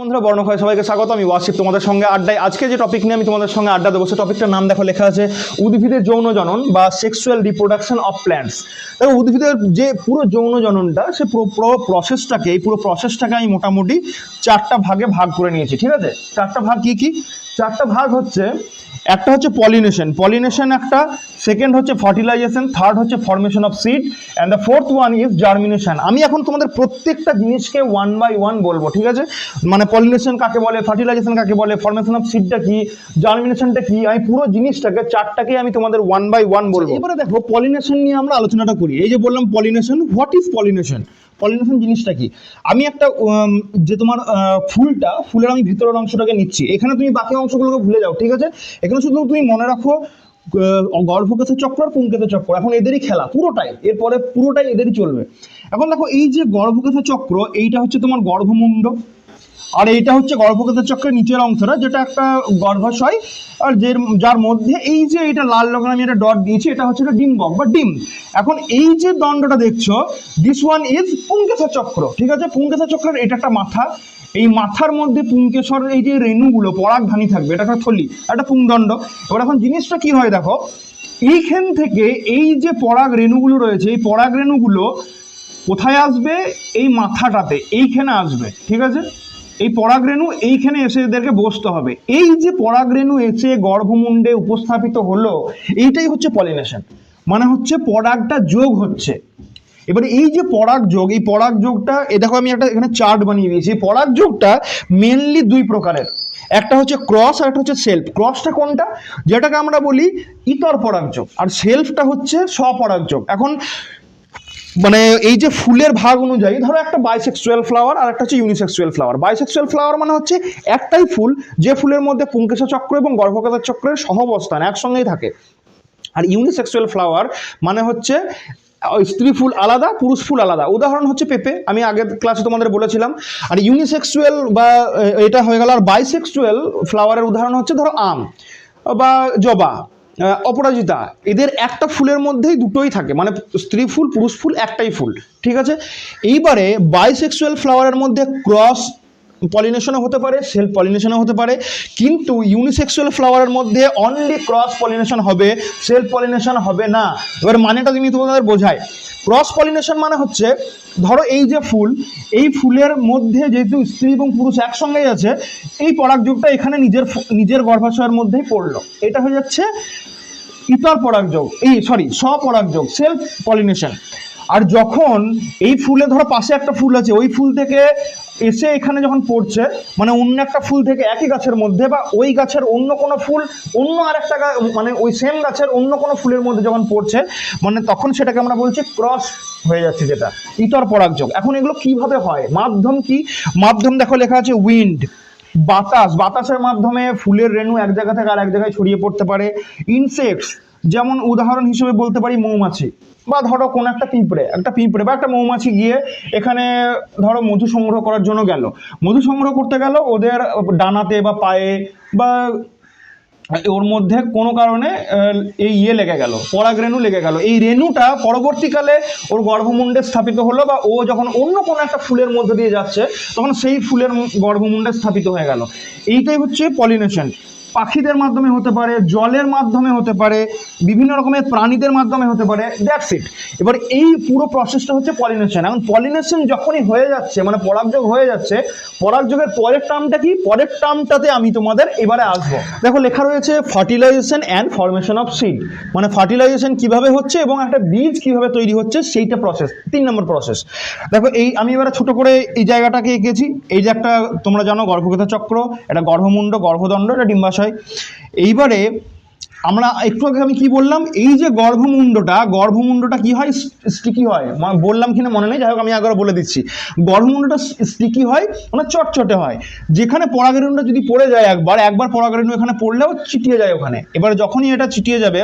বন্ধুরা হয় সবাইকে স্বাগত। আমি ওয়াসিফ, তোমাদের সঙ্গে আড্ডায়। আজকে যে টপিক নিয়ে আমি তোমাদের সঙ্গে আড্ডা দেবো, সে টপিকটার নাম দেখো, লেখা আছে, উদ্ভিদের যৌন জনন বা সেক্সুয়াল রিপ্রোডাকশন অফ প্ল্যান্টস দেখো, উদ্ভিদের যে পুরো যৌন জননটা, সে পুরো পুরো প্রসেসটাকে এই পুরো প্রসেসটাকে আমি মোটামুটি চারটা ভাগে ভাগ করে নিয়েছি, ঠিক আছে? চারটা ভাগ কি কি? চারটা ভাগ হচ্ছে, একটা হচ্ছে পলিনেশন পলিনেশন একটা সেকেন্ড হচ্ছে ফার্টিলাইজেশন থার্ড হচ্ছে formation of seed and the fourth one is germination আমি এখন তোমাদের প্রত্যেকটা জিনিসকে ওয়ান বাই ওয়ান বলব, ঠিক আছে? মানে পলিনেশন কাকে বলে ফার্টিলাইজেশন কাকে বলে ফর্মেশন অফ সিডটা কি জার্মিনেশনটা কি, আমি পুরো জিনিসটাকে চারটাকে আমি তোমাদের ওয়ান বাই ওয়ান বলব। এবারে দেখো পলিনেশন নিয়ে আমরা আলোচনাটা করি। এই যে বললাম pollination what is pollination pollination জিনিসটা কি? আমি একটা যে তোমার ফুলটা, ফুলের আমি ভিতরের অংশটাকে নিচ্ছি। এখানে তুমি বাকি অংশগুলোকে ভুলে যাও, ঠিক আছে? এখানে শুধু তুমি মনে রাখো গর্ভকেতু চক্র আর পুঙ্কেতে চক্র। এখন এদেরই খেলা, পুরোটাই। এরপরে পুরোটাই এদেরই চলবে। এখন দেখো, এই যে গর্ভকেতু চক্র, এইটা হচ্ছে তোমার গর্ভমুণ্ড। আর এইটা হচ্ছে গর্ভকেতু চক্রের নিচের অংশটা, যেটা একটা গর্ভাশয়, আর যে যার মধ্যে এই যে এটা লাল রঙের আমি একটা ডট দিয়েছি, এটা হচ্ছে একটা ডিম্বক বা ডিম। এখন এই যে দণ্ডটা দেখছ দিস ওয়ান ইজ পুঙ্কেশ্বর চক্র, ঠিক আছে? পুঙ্কেশ্বর চক্রের এটা একটা মাথা, এই মাথার মধ্যে পুঙ্কেশ্বর এই যে রেণুগুলো পরাগধানী থাকবে, এটা একটা থলি, একটা পুংদণ্ড। এবার এখন জিনিসটা কি হয় দেখো, এইখান থেকে এই যে পরাগ রেণুগুলো রয়েছে, এই পরাগ রেণুগুলো কোথায় আসবে? এই মাথাটাতে, এইখানে আসবে, ঠিক আছে? এই পরাগরেণু এইখানে এসে এদেরকে বসতে হবে। এই যে পরাগরেণু এসে গর্ভমুণ্ডে উপস্থাপিত হলো, এইটাই হচ্ছে পলিনেশন মানে হচ্ছে পরাগটা যোগ হচ্ছে। এবারে এই যে পরাগ যোগ, এই পরাগ যোগটা, এ দেখো আমি একটা এখানে চার্ট বানিয়ে দিয়েছি। পরাগ যোগটা মেনলি দুই প্রকারের। একটা হচ্ছে ক্রস আর একটা হচ্ছে সেলফ ক্রসটা কোনটা? যেটাকে আমরা বলি ইতর পরাগ যোগ। আর সেলফটা হচ্ছে স্বপরাগ যোগ। এখন মানে এই যে ফুলের ভাগ অনুযায়ী, ধরো একটা বাইসেক্সুয়াল ফ্লাওয়ার আর একটা হচ্ছে ইউনিসেক্সুয়াল ফ্লাওয়ার বাইসেক্সুয়াল ফ্লাওয়ার মানে হচ্ছে একটাই ফুল যে ফুলের মধ্যে পুঙ্কেশ্বর চক্র এবং গর্ভকাতার চক্রের সহবস্থান একসঙ্গেই থাকে। আর ইউনিসেক্সুয়াল ফ্লাওয়ার মানে হচ্ছে স্ত্রী ফুল আলাদা, পুরুষ ফুল আলাদা। উদাহরণ হচ্ছে পেঁপে, আমি আগের ক্লাসে তোমাদের বলেছিলাম। আর ইউনিসেক্সুয়াল বা এটা হয়ে গেল। আর বাইসেক্সুয়াল ফ্লাওয়ারের উদাহরণ হচ্ছে ধরো আম বা জবা। অপরাজিতা, এদের একটা ফুলের মধ্যেই দুটোই থাকে। মানে স্ত্রী ফুল, পুরুষ ফুল, একটাই ফুল। ঠিক আছে? এইবারে বাইসেক্সুয়াল ফ্লাওয়ারের মধ্যে ক্রস পলিনেশনও হতে পারে সেলফ পলিনেশনও হতে পারে, কিন্তু ইউনিসেক্সুয়াল ফ্লাওয়ারের মধ্যে অনলি ক্রস পলিনেশন হবে সেলফ পলিনেশন হবে না। এবার মানেটা তুমি তোমাদের বোঝায় ক্রস পলিনেশন মানে হচ্ছে, ধরো এই যে ফুল, এই ফুলের মধ্যে যেহেতু স্ত্রী এবং পুরুষ একসঙ্গেই আছে, এই পরাগযোগটা এখানে নিজের নিজের গর্ভাশয়ের মধ্যেই পড়ল। এটা হয়ে যাচ্ছে ইতর পরাগযোগ এই সরি স্বপরাগযোগ সেলফ পলিনেশন আর যখন এই ফুলে ধরো পাশে একটা ফুল আছে, ওই ফুল থেকে এসে এখানে যখন পড়ছে মানে অন্য একটা ফুল থেকে একই গাছের মধ্যে বা ওই গাছের অন্য কোনো ফুল, অন্য আরেকটা গা- মানে ওই সেম গাছের অন্য কোনো ফুলের মধ্যে যখন পড়ছে মানে তখন সেটাকে আমরা বলছি ক্রস হয়ে যাচ্ছে যেটা, ইতর পরাগযোগ এখন এগুলো কীভাবে হয়? মাধ্যম কি? মাধ্যম দেখো লেখা আছে উইন্ড বাতাস। বাতাসের মাধ্যমে ফুলের রেণু এক জায়গা থেকে আর এক জায়গায় ছড়িয়ে পড়তে পারে। ইনসেক্টস যেমন উদাহরণ হিসেবে বলতে পারি মৌমাছি। বা ধরো কোন একটা পিঁপড়ে একটা পিঁপড়ে বা একটা মৌমাছি গিয়ে এখানে ধরো মধু সংগ্রহ করার জন্য গেল। মধু সংগ্রহ করতে গেল, ওদের ডানাতে বা পায়ে বা ওর মধ্যে কোনো কারণে এই ইয়ে লেগে গেল পরাগ রেণু লেগে গেল। এই রেণুটা পরবর্তীকালে ওর গর্ভমুণ্ডে স্থাপিত হলো বা ও যখন অন্য কোনো একটা ফুলের মধ্যে দিয়ে যাচ্ছে, তখন সেই ফুলের গর্ভমুণ্ডে স্থাপিত হয়ে গেল। এইটাই হচ্ছে পলিনেশন পাখিদের মাধ্যমে হতে পারে, জলের মাধ্যমে হতে পারে, বিভিন্ন রকমের প্রাণীদের মাধ্যমে হতে পারে দ্যাটস ইট এবার এই পুরো প্রসেসটা হচ্ছে পলিনেশন এখন পলিনেশন যখনই হয়ে যাচ্ছে মানে পরাগযোগ হয়ে যাচ্ছে পরাগযোগের পরের টার্মটা কি? পরের টার্মটাতে আমি তোমাদের এবারে আসব। দেখো, লেখা রয়েছে fertilisation and formation of seed মানে ফার্টিলাইজেশন কীভাবে হচ্ছে এবং একটা বীজ কীভাবে তৈরি হচ্ছে, সেইটা প্রসেস তিন নম্বর প্রসেস দেখো, এই আমি এবারে ছোট করে এই জায়গাটাকে এঁকেছি। এই যে একটা, তোমরা জানো গর্ভগত চক্র, এটা গর্ভমুণ্ড, গর্ভদণ্ড, এটা ডিম্বাশয় এইবারে আমরা একটু আগে আমি কি বললাম, এই যে গর্ভমুণ্ডটা গর্ভমুণ্ডটা কি হয়? স্টিকি হয়। বললাম কিনা মনে নেই যাই হোক আমি আগে বলে দিচ্ছি। গর্ভমুণ্ডটা স্টিকি হয় মানে চটচটে হয়। যেখানে পরাগরেণুটা যদি পড়ে যায় একবার একবার পরাগরেণু এখানে পড়লেও চিটিয়ে যায় ওখানে। এবার যখনই এটা চিটিয়ে যাবে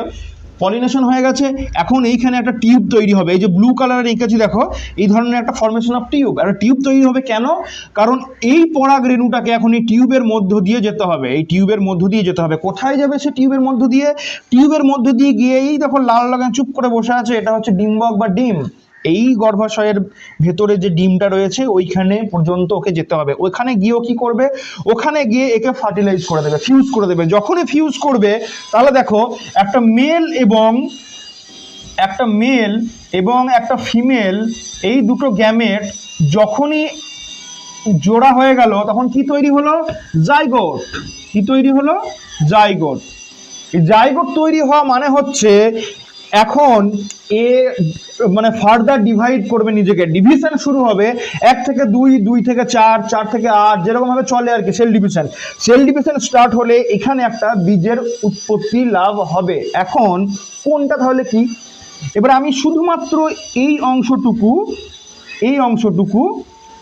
পলিনেশন হয়ে গেছে। এখন এইখানে একটা টিউব তৈরি হবে। এই যে ব্লু কালারের এঁকেছি দেখো, এই ধরনের একটা ফর্মেশন অফ টিউব একটা টিউব তৈরি হবে কেন? কারণ এই পরাগ রেণুটাকে এখন এই টিউবের মধ্য দিয়ে যেতে হবে। এই টিউবের মধ্য দিয়ে যেতে হবে। কোথায় যাবে সে টিউবের মধ্য দিয়ে? টিউবের মধ্য দিয়ে গিয়েই দেখো লাল লাগান চুপ করে বসে আছে। এটা হচ্ছে ডিম্বক বা ডিম। এই গর্ভাশয়ের ভেতরে যে ডিমটা রয়েছে, ওইখানে পর্যন্ত ওকে যেতে হবে। ওখানে গিয়েও কি করবে? ওখানে গিয়ে একে ফার্টিলাইজ করে দেবে ফিউজ করে দেবে। যখনই ফিউজ করবে, তাহলে দেখো, একটা মেল এবং একটা মেল এবং একটা ফিমেল এই দুটো গ্যামেট যখনই জোড়া হয়ে গেল, তখন কি তৈরি হলো? জাইগোট কি তৈরি হলো? জাইগোট এই জাইগোট তৈরি হওয়া মানে হচ্ছে এখন এ মানে ফার্দার ডিভাইড করবে নিজেকে। ডিভিশন শুরু হবে এক থেকে দুই দুই থেকে চার চার থেকে আট, যেরকম ভাবে চলে আর কি cell division cell division start হলে এখানে একটা বীজের উৎপত্তি লাভ হবে। এখন কোনটা তাহলে কি? এবার আমি শুধুমাত্র এই অংশটুকু এই অংশটুকু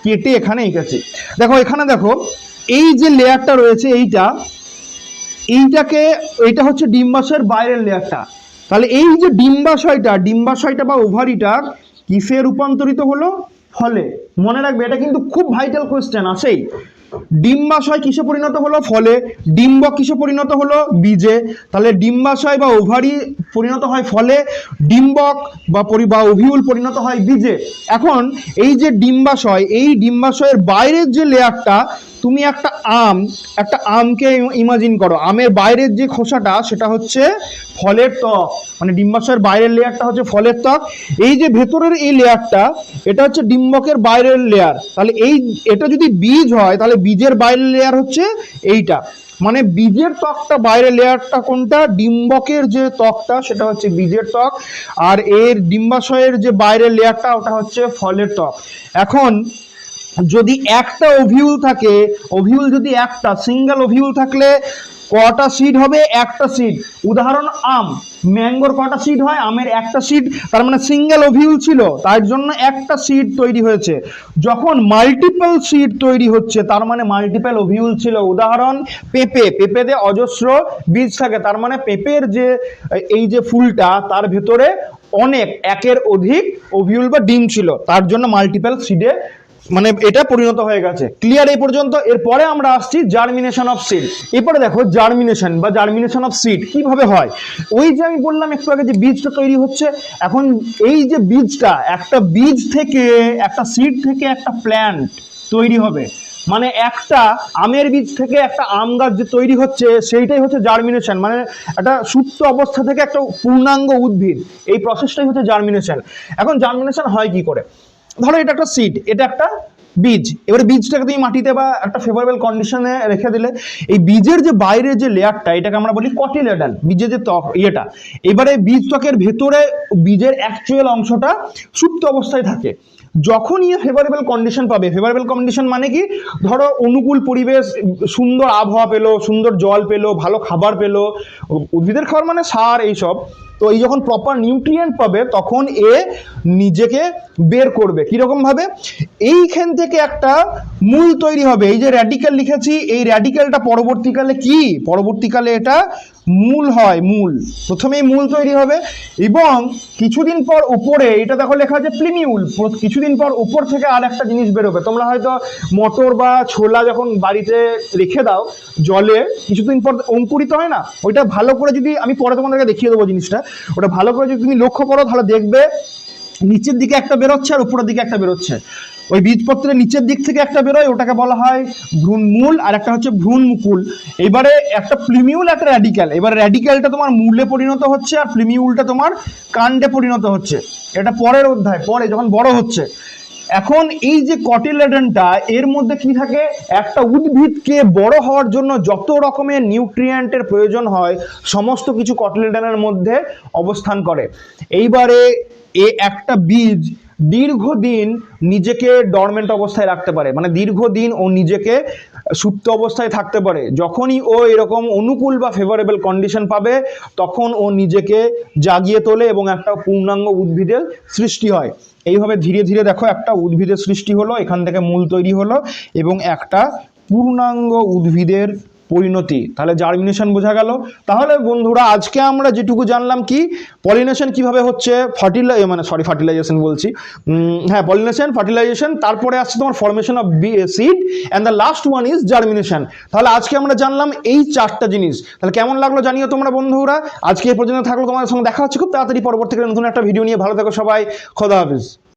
কেটে এখানে এঁকেছি। দেখো, এখানে দেখো, এই যে লেয়ারটা রয়েছে এইটা, এইটাকে এইটা হচ্ছে ডিম্বাসের বাইরের লেয়ারটা তাহলে এই যে ডিম্বাশয়টা ডিম্বাশয়টা বা ওভারিটা কিসে রূপান্তরিত হলো? ফলে। মনে রাখবে, এটা কিন্তু খুব ভাইটাল কোয়েশ্চেন আছেই। ডিম্বাশয় কিসে পরিণত হলো? ফলে। ডিম্বক কিসে পরিণত হলো? বীজে। তাহলে ডিম্বাশয় বা ওভারি পরিণত হয় ফলে, ডিম্বক বা পরি বা ওভিউল পরিণত হয় বীজে। এখন এই যে ডিম্বাশয়, এই ডিম্বাশয়ের বাইরের যে লেয়ারটা তুমি একটা আম, একটা আমকে ইমাজিন করো। আমের বাইরের যে খোসাটা, সেটা হচ্ছে ফলের ত্বক। মানে ডিম্বাশয়ের বাইরের লেয়ারটা হচ্ছে ফলের ত্বক। এই যে ভেতরের এই লেয়ারটা, এটা হচ্ছে ডিম্বকের বাইরের লেয়ার। তাহলে এই, এটা যদি বীজ হয়, তাহলে বীজের বাইরের লেয়ার হচ্ছে এইটা। মানে বীজের ত্বকটা, বাইরের লেয়ারটা কোনটা? ডিম্বকের যে ত্বকটা, সেটা হচ্ছে বীজের ত্বক। আর এর ডিম্বাশয়ের যে বাইরের লেয়ারটা, ওটা হচ্ছে ফলের ত্বক। এখন যদি একটা ওভিউল থাকে ওভিউল যদি একটা সিঙ্গেল ওভিউল থাকলে কটা সিড হবে? একটা সিড উদাহরণ, আম। ম্যাঙ্গোর কটা সিড হয়? আমের একটা সিড তার মানে সিঙ্গেল ওভিউল ছিল। তার জন্য একটা সিড তৈরি হয়েছে। যখন মাল্টিপল সিড তৈরি হচ্ছে, তার মানে মাল্টিপল ওভিউল ছিল। উদাহরণ, পেঁপে। পেঁপেতে অজস্র বীজ থাকে। তার মানে পেঁপের যে, এই যে ফুলটা, তার ভেতরে অনেক, একের অধিক ওভিউল বা ডিম ছিল। তার জন্য মাল্টিপল সিডে মানে এটা পরিণত হয়ে গেছে। ক্লিয়ার এই পর্যন্ত? এরপরে আমরা আসছি জার্মিনেশন অফ সিড এরপরে দেখো জার্মিনেশন বা জার্মিনেশন অফ সিড কীভাবে হয়? ওই যে আমি বললাম একটু আগে যে বীজটা তৈরি হচ্ছে, এখন এই যে বীজটা, একটা বীজ থেকে, একটা সিড থেকে একটা প্ল্যান্ট তৈরি হবে। মানে একটা আমের বীজ থেকে একটা আম গাছ যে তৈরি হচ্ছে, সেইটাই হচ্ছে জার্মিনেশন মানে একটা সুপ্ত অবস্থা থেকে একটা পূর্ণাঙ্গ উদ্ভিদ। এই প্রসেসটাই হচ্ছে জার্মিনেশন এখন জার্মিনেশন হয় কি করে? ধরো এটা একটা সিড এটা একটা বীজ। এবারে বীজটাকে তুমি মাটিতে বা একটা ফেভারেবল কন্ডিশনে রেখে দিলে, এই বীজের যে বাইরের যে লেয়ারটা এটাকে আমরা বলি কটিলেডাল বীজের যে ত্বক, ইয়েটা। এবারে বীজ ত্বকের ভেতরে বীজের অ্যাকচুয়াল অংশটা সুপ্ত অবস্থায় থাকে। যখন ইয়ে ফেভারেবল কন্ডিশন পাবে ফেভারেবল কন্ডিশন মানে কি? ধরো অনুকূল পরিবেশ, সুন্দর আবহাওয়া পেল, সুন্দর জল পেল, ভালো খাবার পেল, উদ্ভিদের খাবার মানে সার এইসব। তো এই যখন প্রপার নিউট্রিয়েন্ট পাবে, তখন এ নিজেকে বের করবে। কীরকমভাবে এইখান থেকে একটা মূল তৈরি হবে। এই যে র্যাডিক্যাল লিখেছি, এই র্যাডিক্যালটা পরবর্তীকালে কি? পরবর্তীকালে এটা মূল হয়, মূল। প্রথমেই মূল তৈরি হবে এবং কিছুদিন পর উপরে, এটা দেখো লেখা আছে প্লিমিউল কিছুদিন পর উপর থেকে আর একটা জিনিস বেরোবে। তোমরা হয়তো মটর বা ছোলা যখন বাড়িতে রেখে দাও জলে, কিছুদিন পর অঙ্কুরিত হয় না? ওইটা ভালো করে যদি, আমি পরে তোমাদেরকে দেখিয়ে দেবো জিনিসটা। ওটা ভালো করে যদি তুমি লক্ষ্য করো, তাহলে দেখবে নিচের দিকে একটা বেরোচ্ছে আর উপরের দিকে একটা বেরোচ্ছে। ওই বীজপত্রের নিচের দিক থেকে একটা বেরোয়, ওটাকে বলা হয় ভ্রূণমূল আর একটা হচ্ছে ভ্রূণ মুকুল এবারে একটা প্লিমিউল, একটা র্যাডিক্যাল এবার র্যাডিক্যালটা তোমার মূলে পরিণত হচ্ছে আর প্লিমিউলটা তোমার কাণ্ডে পরিণত হচ্ছে। এটা পরের অধ্যায়, পরে যখন বড় হচ্ছে। এখন এই যে কটিলেডনটা এর মধ্যে কি থাকে? একটা উদ্ভিদকে বড় হওয়ার জন্য যত রকমের নিউট্রিয়েন্টের প্রয়োজন হয়, সমস্ত কিছু কটিলেডনের মধ্যে অবস্থান করে। এইবারে এ একটা বীজ দীর্ঘদিন নিজেকে ডরমেন্ট অবস্থায় রাখতে পারে। মানে দীর্ঘদিন ও নিজেকে সুপ্ত অবস্থায় থাকতে পারে। যখনই ও এরকম অনুকূল বা ফেভারেবল কন্ডিশন পাবে, তখন ও নিজেকে জাগিয়ে তোলে এবং একটা পূর্ণাঙ্গ উদ্ভিদের সৃষ্টি হয়। এইভাবে ধীরে ধীরে দেখো একটা উদ্ভিদের সৃষ্টি হলো, এখান থেকে মূল তৈরি হলো এবং একটা পূর্ণাঙ্গ উদ্ভিদের পরিণতি। তাহলে জার্মিনেশন বোঝা গেল। তাহলে বন্ধুরা, আজকে আমরা যেটুকু জানলাম কি পলিনেশন কীভাবে হচ্ছে ফার্টিলাই মানে সরি ফার্টিলাইজেশন বলছি। হ্যাঁ পলিনেশন ফার্টিলাইজেশন তারপরে আসছে তোমার formation of be seed and the last one is germination তাহলে আজকে আমরা জানলাম এই চারটা জিনিস। তাহলে কেমন লাগল জানিও তোমরা বন্ধুরা। আজকে এই পর্যন্ত থাকল তোমাদের সঙ্গে দেখা হচ্ছে খুব তাড়াতাড়ি পরবর্তীকালে নতুন একটা ভিডিও নিয়ে। ভালো থেকো সবাই। খোদা হাফিজ।